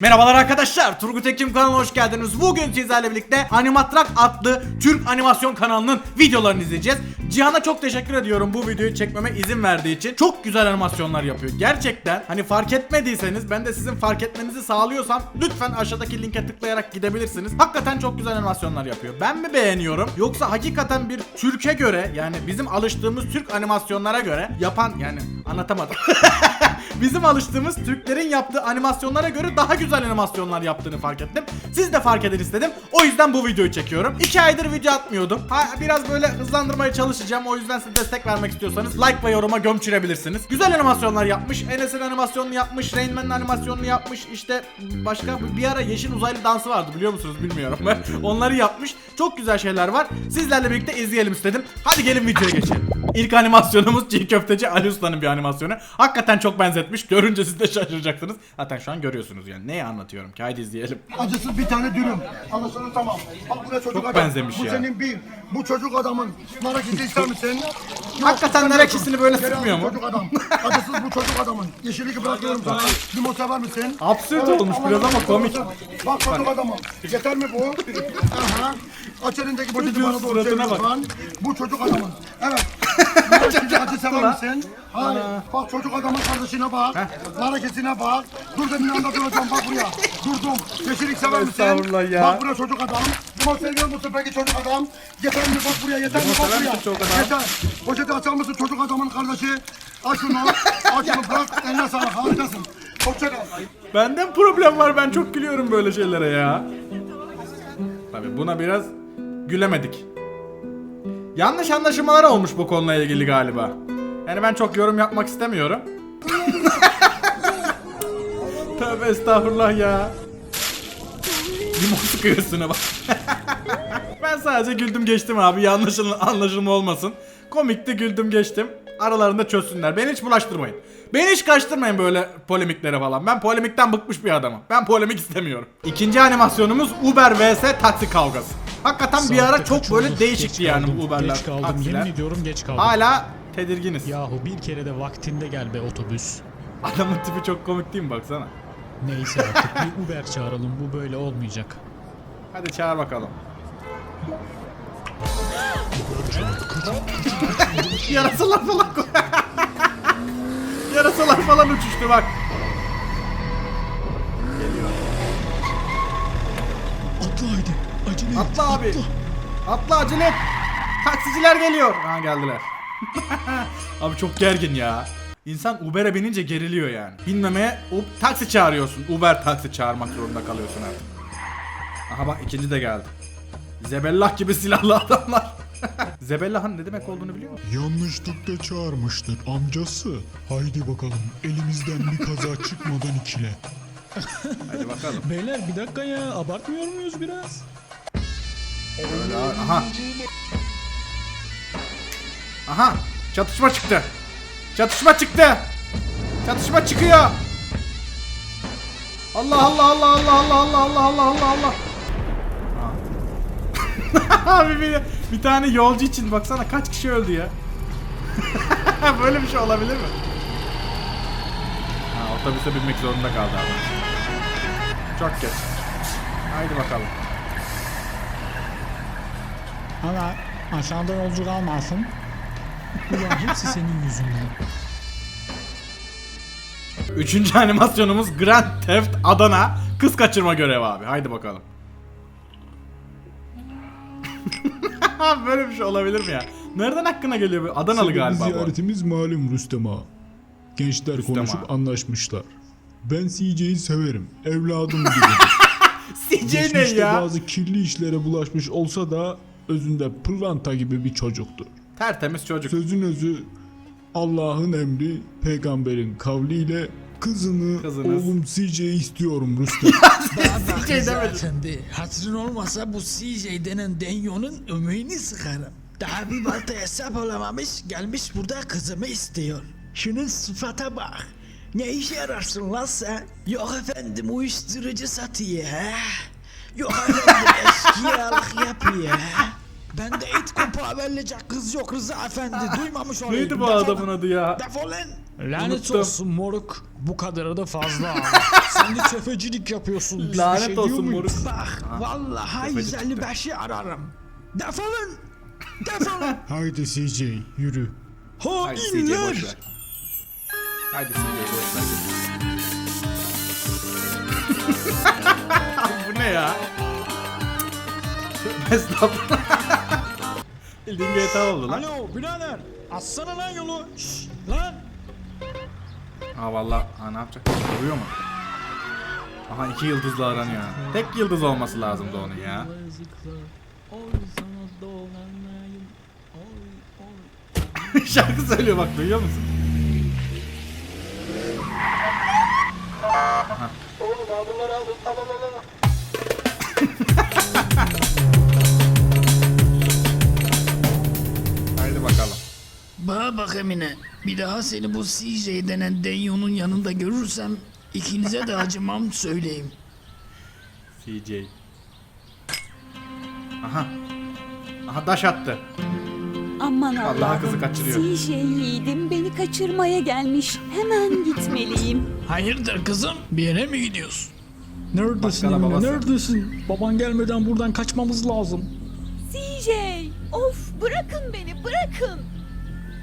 Merhabalar arkadaşlar, Turgut Ekim kanalına hoş geldiniz. Bugün sizlerle birlikte Animatrak adlı Türk animasyon kanalının videolarını izleyeceğiz. Cihan'a çok teşekkür ediyorum bu videoyu çekmeme izin verdiği için. Çok güzel animasyonlar yapıyor. Gerçekten hani fark etmediyseniz ben de sizin fark etmenizi sağlıyorsam lütfen aşağıdaki linke tıklayarak gidebilirsiniz. Hakikaten çok güzel animasyonlar yapıyor. Ben mi beğeniyorum yoksa hakikaten bir Türk'e göre yani bizim alıştığımız Türk animasyonlara göre yapan yani anlatamadım. Bizim alıştığımız Türklerin yaptığı animasyonlara göre daha güzel animasyonlar yaptığını fark ettim. Siz de fark edin istedim. O yüzden bu videoyu çekiyorum. 2 aydır video atmıyordum. Ha, biraz böyle hızlandırmaya çalışacağım. O yüzden siz destek vermek istiyorsanız like ve yoruma gömçürebilirsiniz. Güzel animasyonlar yapmış. Enes'in animasyonunu yapmış. Rain Man'in animasyonunu yapmış. İşte başka bir ara yeşil uzaylı dansı vardı biliyor musunuz bilmiyorum. Onları yapmış. Çok güzel şeyler var. Sizlerle birlikte izleyelim istedim. Hadi gelin videoya geçelim. İlk animasyonumuz çiğ köfteci Ali Usta'nın bir animasyonu. Hakikaten çok benzetmiş. Görünce siz de şaşıracaksınız. Zaten şu an görüyorsunuz yani. Neyi anlatıyorum ki? Haydi izleyelim. Acısız bir tane dürüm. Anlasana tamam. Bak bu ne çocuk Çok adam. benzemiş bu ya. senin bir. Bu çocuk adamın. Narakisi ister misin? Yok, Hakikaten istemiyorsun. narakisini böyle Geri al sıkmıyor bu mu? Çocuk adam. Acısız bu çocuk adamın. Yeşillik bırakıyorum sana. Limon sever misin? Absürt olmuş biraz ama komik. Bak çocuk adamım. Yeter mi bu? Aha. Aç elindeki poşeti Çocuğun bana doğru suratına çevir bak. lütfen. Bu çocuk adamın. Evet. sever misin? Hayır. Bak çocuk adamın kardeşine bak. Narakisine bak. Dur demin yanında duracağım bak buraya. Durdum. Yeşillik sever misin? Estağfurullah ya. Bak buraya çocuk adam. Limon seviyor musun peki çocuk adam? Yeter mi bak buraya yeter mi bak buraya. Yeter. Poşeti açar mısın çocuk adamın kardeşi? Aç şunu. Aç şunu bırak. Eline sağlık harikasın. Hoşça kal. Benden problem var. Ben çok gülüyorum böyle şeylere ya. Tabii buna biraz gülemedik. Yanlış anlaşılmalar olmuş bu konuyla ilgili galiba. Yani ben çok yorum yapmak istemiyorum. Tövbe estağfurullah ya. Limon sıkıyor üstüne bak. ben sadece güldüm geçtim abi. Yanlış anlaşılma olmasın. Komikti güldüm geçtim. Aralarında çözsünler. Beni hiç bulaştırmayın. Beni hiç kaçtırmayın böyle polemiklere falan. Ben polemikten bıkmış bir adamım. Ben polemik istemiyorum. İkinci animasyonumuz Uber vs taksi kavgası. Hakikaten bir ara çok böyle değişikti Geç yani kaldım, bu Uber'ler, Geç kaldım taksiler. yemin ediyorum geç kaldım. Hala tedirginiz. Yahu bir kere de vaktinde gel be otobüs. Adamın tipi çok komik değil mi baksana. Neyse artık bir Uber çağıralım bu böyle olmayacak. Hadi çağır bakalım. Yarasalar falan Yarasalar falan uçuştu bak. Atla haydi acele et. Atla abi. Atla acele et. Taksiciler geliyor. Ha geldiler. abi çok gergin ya. İnsan Uber'e binince geriliyor yani. Binmemeye u- taksi çağırıyorsun. Uber taksi çağırmak zorunda kalıyorsun artık. Aha bak ikinci de geldi. Zebellah gibi silahlı adamlar. Zebellah'ın ne demek olduğunu biliyor musun? Yanlışlıkla çağırmıştır amcası. Haydi bakalım elimizden bir kaza çıkmadan ikile. Hadi bakalım. Beyler bir dakika ya abartmıyor muyuz biraz? Aha. Aha. Çatışma çıktı. Çatışma çıktı. Çatışma çıkıyor. Allah Allah Allah Allah Allah Allah Allah Allah Allah Allah. Abi bir, bir tane yolcu için baksana kaç kişi öldü ya. Böyle bir şey olabilir mi? Ha, otobüse binmek zorunda kaldı adam. Çok geç. Haydi bakalım. Ama aşağıda yolcu kalmasın. Ulan hepsi senin yüzünden. Üçüncü animasyonumuz Grand Theft Adana kız kaçırma görevi abi. Haydi bakalım. Böyle bir şey olabilir mi ya? Nereden hakkına geliyor bu? Adanalı Sebebi galiba bu. ziyaretimiz malum Rüstem ağa. Gençler Rüstem konuşup ağa. anlaşmışlar. Ben CJ'yi severim. Evladım gibidir. CJ ne Geçmişte ya? bazı kirli işlere bulaşmış olsa da özünde pırlanta gibi bir çocuktur. Tertemiz çocuk. Sözün özü Allah'ın emri, peygamberin kavliyle kızını, Kızınız. oğlum CJ'yi istiyorum Rüstem. CJ demedi. Efendi, hatırın olmasa bu CJ denen denyonun ömüğünü sıkarım. Daha bir baltaya sap olamamış, gelmiş burada kızımı istiyor. Şunun sıfata bak. Ne işe yararsın lan sen? Yok efendim uyuşturucu satıyor he. Yok efendim eşkıyalık yapıyor he. Bende it kopağı verilecek kız yok Rıza efendi. Duymamış olayım. Neydi bu Defolun. adamın adı ya? Defol lan. Lanet Unuttum. olsun moruk. Bu kadarı da fazla abi. Sen de tefecilik yapıyorsun. Biz bir Lanet şey diyor olsun muyuz? moruk. Bak vallahi tefeci 155'i ararım. Defolun. Defolun. Haydi CJ yürü. Haydi CJ boş Hainler. Haydi CJ boş ver. Bu ne ya? Estağfurullah. Bildiğin GTA oldu lan. Alo birader. Açsana lan yolu. Şşş lan. Ha valla ha ne yapacak? Vuruyor mu? Aha iki yıldızla aranıyor. Tek yıldız olması lazımdı onun ya. Şarkı söylüyor bak duyuyor musun? Aha. Haydi Bana bak Emine. Bir daha seni bu CJ denen Denyo'nun yanında görürsem ikinize de acımam söyleyeyim. CJ. Aha. Aha daş attı. Aman Vallahi Allah'ım. kızı kaçırıyor. CJ yiğidim beni kaçırmaya gelmiş. Hemen gitmeliyim. Hayırdır kızım? Bir yere mi gidiyorsun? Neredesin Bakkala Emine babası. neredesin? Baban gelmeden buradan kaçmamız lazım. CJ! Of bırakın beni bırakın.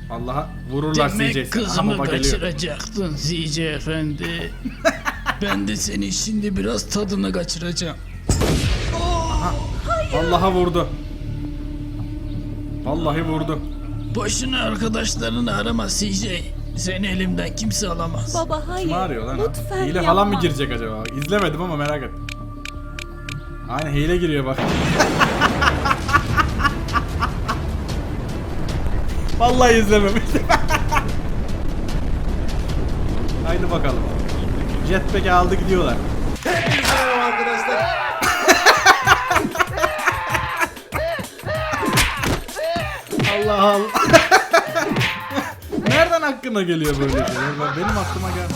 Allah'a vururlar. Demek. Aha kızımı baba geliyor. kaçıracaktın CJ efendi. ben de seni şimdi biraz tadını kaçıracağım. Allah'a vurdu. Vallahi vurdu. Boşuna arkadaşlarını arama CJ. Seni elimden kimse alamaz. Baba hayır. Kim arıyor lan? Lütfen Hile yapma. falan mı girecek acaba? İzlemedim ama merak ettim. Aynen hile giriyor bak. Vallahi izlememiştim. Haydi bakalım. Jetpack'i aldı gidiyorlar. Allah Allah. Nereden aklına geliyor böyle şeyler? Ben- Benim aklıma gelmedi.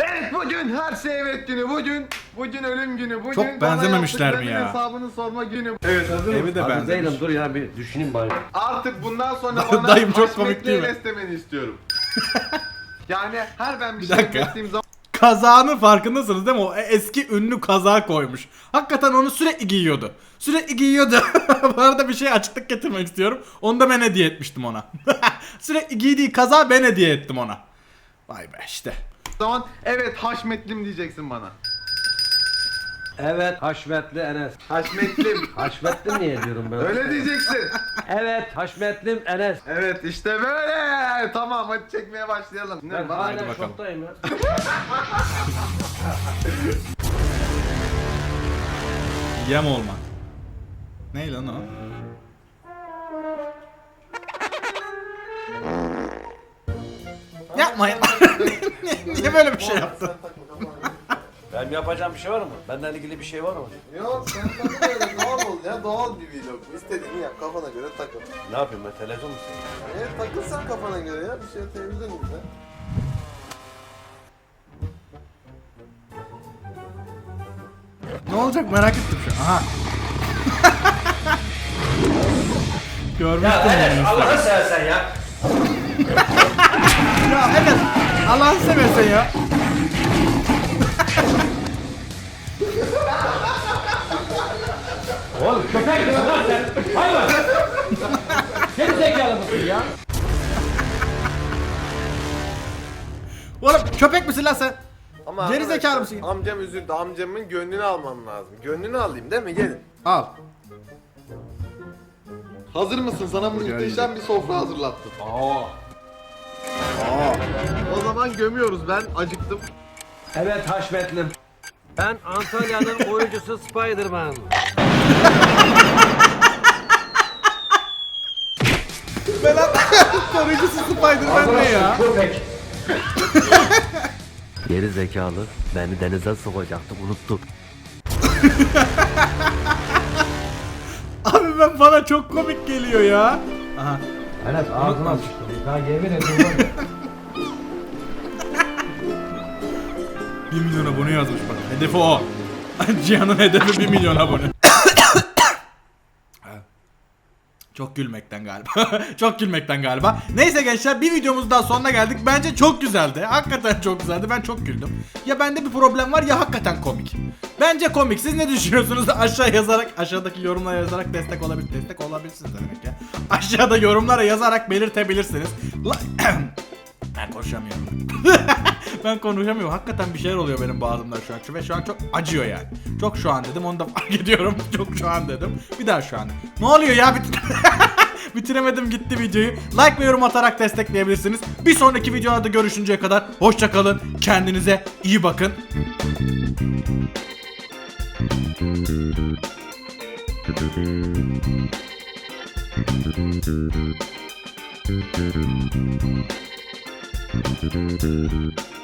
Evet bugün her şey evet günü. Bugün bugün ölüm günü. Bugün Çok benzememişler mi ya? hesabını sorma günü. Evet hazır Evi de Hadi benzemiş. Zeynep dur ya bir düşüneyim bari. Artık bundan sonra Dayım bana çok çok komik değil mi? beslemeni istiyorum. yani her ben bir, Bir şey dakika. ettiğim zaman Kazağının farkındasınız değil mi? O eski ünlü kazağı koymuş. Hakikaten onu sürekli giyiyordu. Sürekli giyiyordu. Bu arada bir şey açıklık getirmek istiyorum. Onu da ben hediye etmiştim ona. sürekli giydiği kazağı ben hediye ettim ona. Vay be işte. zaman evet haşmetlim diyeceksin bana. Evet Haşmetli Enes. Haşmetlim. Haşmetli niye diyorum ben? Öyle diyeceksin. Evet Haşmetlim Enes. Evet işte böyle. Tamam hadi çekmeye başlayalım. Ne Ben var? hala bakalım. şoktayım ya. Yem olma. Ne lan o? Yapma ya. Niye böyle bir şey yaptın? Benim yapacağım bir şey var mı? Benden ilgili bir şey var mı? Yok sen takıl doğal ol ya doğal bir vlog. İstediğini yap kafana göre takıl. Ne yapayım ben televizyon mu seyrediyorum? Evet takılsan kafana göre ya bir şey televizyon izle. Ne olacak merak ettim şu an. Aha. Görmüştüm bunu. Allah'ını seversen ya. Ya evet. Allah'ını seversen ya. Oğlum köpek misin lan sen? Hayvan. Geri zekalı mısın ya? Oğlum köpek misin lan sen? Ama Geri zekalı arkadaşlar, mısın? Amcam üzüldü. Amcamın gönlünü almam lazım. Gönlünü alayım değil mi? Gelin. Al. Hazır mısın? Sana muhteşem bir sofra hazırlattım. Aa. O zaman gömüyoruz. Ben acıktım. Evet Haşmetlim. Ben Antalya'nın oyuncusu Spiderman. Koruyucusu Spider-Man ne ya? Geri zekalı. Beni denize sokacaktı unuttum. Abi ben bana çok komik geliyor ya. Aha. Enes ağzına sıçtım. Ya yemin ediyorum. 1 milyon abone yazmış bak. Hedefi o. Cihan'ın hedefi 1 milyon abone. Çok gülmekten galiba. çok gülmekten galiba. Neyse gençler bir videomuz daha sonuna geldik. Bence çok güzeldi. Hakikaten çok güzeldi. Ben çok güldüm. Ya bende bir problem var ya hakikaten komik. Bence komik. Siz ne düşünüyorsunuz? Aşağı yazarak aşağıdaki yorumlara yazarak destek olabilir. Destek olabilirsiniz demek ya. Aşağıda yorumlara yazarak belirtebilirsiniz. Ben konuşamıyorum. ben konuşamıyorum. Hakikaten bir şeyler oluyor benim boğazımda şu an. Ve şu an çok acıyor yani. Çok şu an dedim. Onu da fark ediyorum. Çok şu an dedim. Bir daha şu an. Ne oluyor ya? Bitir Bitiremedim gitti videoyu. Like ve yorum atarak destekleyebilirsiniz. Bir sonraki videolarda görüşünceye kadar hoşçakalın. Kendinize iyi bakın. Thank you. どどどど。